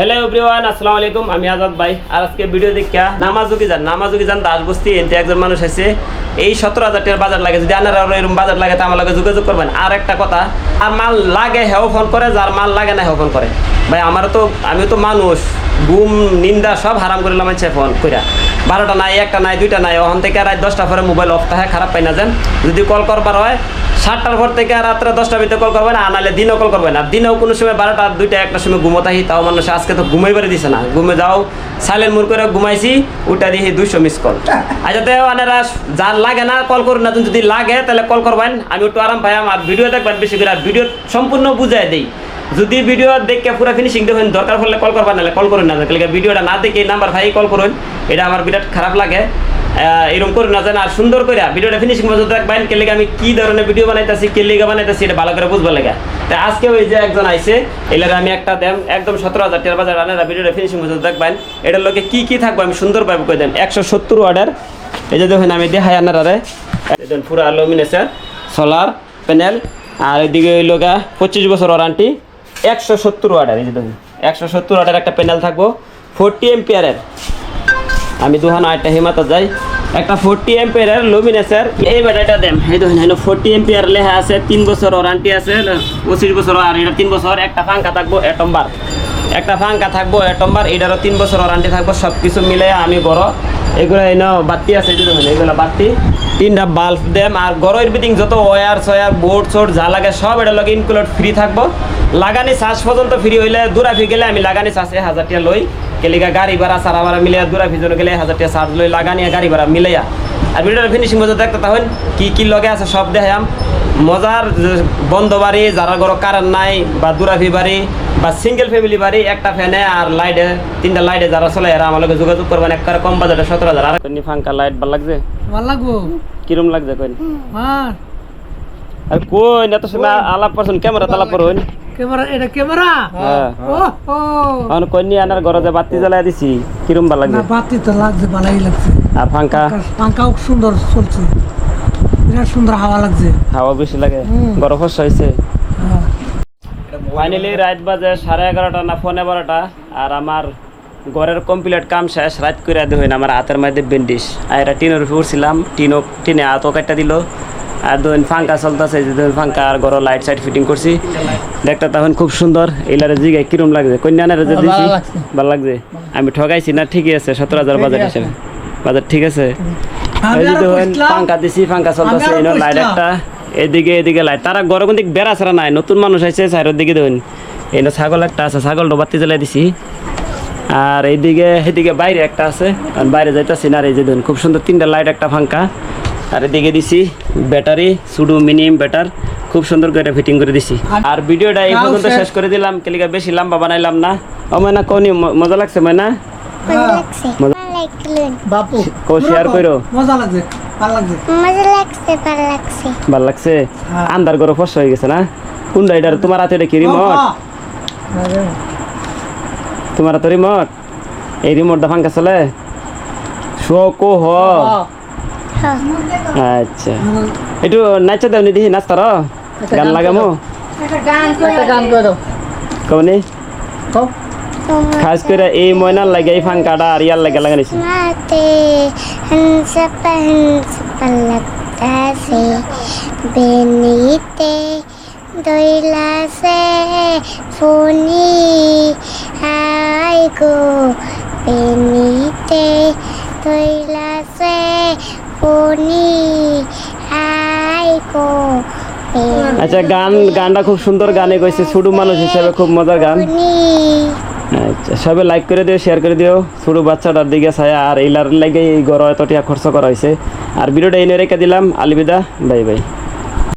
Hello everyone আসসালামু আলাইকুম, আমি আজাদ ভাই। আর আজকে ভিডিও দেখা নামাজুকি যান নামাজুকি যান দাস বস্তি, এতে একজন মানুষ আছে এই সতেরো হাজার টাকার বাজার লাগে, যদি আনারা এরকম বাজার লাগে, তো আমার লাগে যোগাযোগ করবেন। আর একটা কথা, আর মাল লাগে, হেও ফোন করে, যার মাল লাগে না, হেও ফোন করে। ভাই, আমারও তো আমি তো মানুষ। গুম নিন্দা সব হারাম করে লামাইছে ফোন কইরা। বারোটা নাই, একটা নাই, দুইটা নাই। ওখান থেকে রাত দশটা পরে মোবাইল অফ থাকে, খারাপ পাই না যান যদি কল করবার হয়, সাতটার পর থেকে রাত্রে দশটার ভিতরে কল করবেন আর নাহলে দিনও কল করবেন আর দিনেও কোনো সময় বারোটা, দুইটা, একটা সময় ঘুমো থাকি তাও মানুষ আজকে তো ঘুমাইবারে দিছে না। ঘুমে যাও সাইলেন্ট মুর করে ঘুমাইছি ওটা দিয়ে দুইশো মিস কল আচ্ছা তো আনারা যার লাগে না কল করুন না, যদি লাগে, তাহলে কল করবেন। আমি একটু আরাম পাই আমার ভিডিও দেখবেন বেশি করে, আর ভিডিও সম্পূর্ণ বুঝাই দিই। যদি ভিডিও দেখে পুরো ফিনিশিং দেখেন, দরকার পড়লে কল করবেন, নাহলে কল করুন না তাহলে ভিডিওটা না দেখে নাম্বার ভাই কল করুন, এটা আমার বিরাট খারাপ লাগে। এরকম করুন না যেন আর সুন্দর করে ভিডিওটা ফিনিশিং পর্যন্ত দেখবেন কে লেগে আমি কি ধরনের ভিডিও বানাইতেছি কে লেগে বানাইতেছি, এটা ভালো করে বুঝবার লেগে। তাই আজকে ওই যে একজন আইছে এলার আমি একটা দেম একদম সতেরো হাজার টাকার বাজার আনারা ভিডিওটা ফিনিশিং পর্যন্ত দেখবেন। এটার লোকে কি কি থাকবে আমি সুন্দরভাবে করে দেন। একশো সত্তর অর্ডার এই যে দেখুন, আমি দেখাই দেখুন পুরো লুমিনেসের সোলার প্যানেল আর এদিকে ওই লোকা পঁচিশ বছর ওয়ারান্টি একশো সত্তর ওয়ার্ডার এই যে দেখুন, একশো সত্তর ওয়ার্ডার একটা প্যানেল থাকব, ফোরটি এমপিয়ারের। আমি দুহান আটটা হিমাতা যাই। একটা ফোরটি এমপিয়ারের লুমিনেসের এই ব্যাটারিটা দেন। এই দেখুন, এখানে ফোরটি এমপিয়ার লেখা আছে, তিন বছর ওয়ারান্টি আছে পঁচিশ বছর, আর এটা তিন বছর, একটা পাঙ্খা থাকব এটম্বার একটা পাঙ্খা থাকব এটম্বার এটারও তিন বছর ওয়ারান্টি থাকব সব কিছু মিলে আমি বড় এগুলো এই বাতি আছে যে দেখুন, এগুলো বাতি। তিনটা বাল্ব দেম আর গরমের বিদিং যত ওয়ার সয়ার বোর্ড সোর্ড যা লাগে সব এটা লগে ইনক্লুড ফ্রি থাকব। লাগানি চার্জ পর্যন্ত ফ্রি হইলে দূরাফি গেলে আমি লাগানি চার্জ এক হাজার টাকা লই। কেলিকা গাড়ি ভাড়া সারা ভাড়া মিলিয়া দূরাফি জন গেলে এক হাজার টাকা চার্জ লই, লাগানি আর গাড়ি ভাড়া মিলাইয়া। আর ভিডিওটা ফিনিশিং মধ্যে দেখতে তাহলে কি কি লগে আছে সব দেখাম মজার বন্ধ বাড়ি যারা ঘর কারেন্ট নাই বা দূরাফি বাড়ি বা সিঙ্গেল ফ্যামিলি বাড়ি একটা ফ্যানে আর লাইটে তিনটা লাইটে যারা চলে এরা আমার যোগাযোগ করবেন এক কম বাজারে সতেরো হাজার। আর ফাঙ্কা লাইট ভালো লাগছে? ভালো লাগবো। কিরম লাগছে কইন? আর? আর কই এত সময় আলাপ করছেন ক্যামেরা তালাপ করুন ক্যামেরা এটা ক্যামেরা? হ্যাঁ। ও ও আনার ঘরে যে বাতি জ্বালাই দিছি কিরম ভালো না লাগছে বাতি তো লাগছে ভালোই লাগছে। আর ফাঙ্কা? সুন্দর চলছে। বিরাট সুন্দর হাওয়া লাগছে। হাওয়া বেশি লাগে। গরম হয়েছে। হ্যাঁ। ফাইনালি রাত বাজে সাড়ে এগারোটা না পনেরো বারোটা আর আমার ঘরের কমপ্লিট কাম শেষ রাত করে দেখুন আমার হাতের মধ্যে বেন্ডিস আর এটা টিনের উপর উঠছিলাম টিনও টিনে হাতও কাটটা দিল। আর দুদিন ফাঙ্কা চলতেছে যে দুদিন ফাঙ্কা আর ঘর লাইট সাইট ফিটিং করছি। দেখতে তখন খুব সুন্দর এইলারে জিগায় কিরম লাগছে? কন্যানের যে দিছি ভালো লাগছে। আমি ঠগাইছি না ঠিকই আছে সতেরো হাজার বাজার হিসেবে। বাজার ঠিক আছে। এই যে পাঙ্কা দিছি পাঙ্কা চলতেছে এনো লাইট একটা। এদিকে এদিকে লাইট তারা ঘরে কিন্তু বেড়া ছাড়া নাই নতুন মানুষ আছে সাইডের দিকে দেখুন। এনো ছাগল একটা আছে ছাগলটা বাতি জ্বালাই দিছি। আর এইদিকে এদিকে বাইরে একটা আছে আর বাইরে যাইতেছি না আর এই যে দেখুন খুব সুন্দর তিনটা লাইট একটা ফাঙ্কা আর এদিকে দিছি ব্যাটারি সুডু মিনিমাম ব্যাটার খুব সুন্দর করে ফিটিং করে দিছি। আর ভিডিওটা এই পর্যন্ত শেষ। শেষ করে দিলাম কেলিকা বেশি লম্বা বানাইলাম না। ও ময়না কোনি মজা লাগছে ময়না? মজা বাপু কো শেয়ার করো মজা লাগছে ভালো লাগছে। মজা লাগছে ভালো লাগছে। ভালো লাগছে? হ্যাঁ। আন্দার করে ফস হয়ে গেছে না? কোনটা এটা তোমার হাতে এটা কি রিমোট তোমার হাতে রিমোট এই রিমোটটা ফাঙ্কা চলে? শোকো হ। আচ্ছা। একটু নাচা দাও নি দেখি নাচতার গান লাগামো? একটা গান করে দাও কও। খাস করে এই ময়নার লাগে এই ফাঙ্কাটা আর ইয়ার লাগে সে বেনিতে দইলা সে ফোনি হাই গো বেনিতে দইলা সে ফোনি হাই গো আচ্ছা গান গানটা খুব সুন্দর গানে কইছে ছোট মানুষ হিসেবে খুব মজার গান। আচ্ছা সবে লাইক করে দিও শেয়ার করে দিও। ছোট বাচ্চাটার দিকে ছায়া, আর এইলার লাগে এই গড় এতটা টাকা খরচ করা হয়েছে আর ভিডিওটা এনে রেখে দিলাম। Alvida bye bye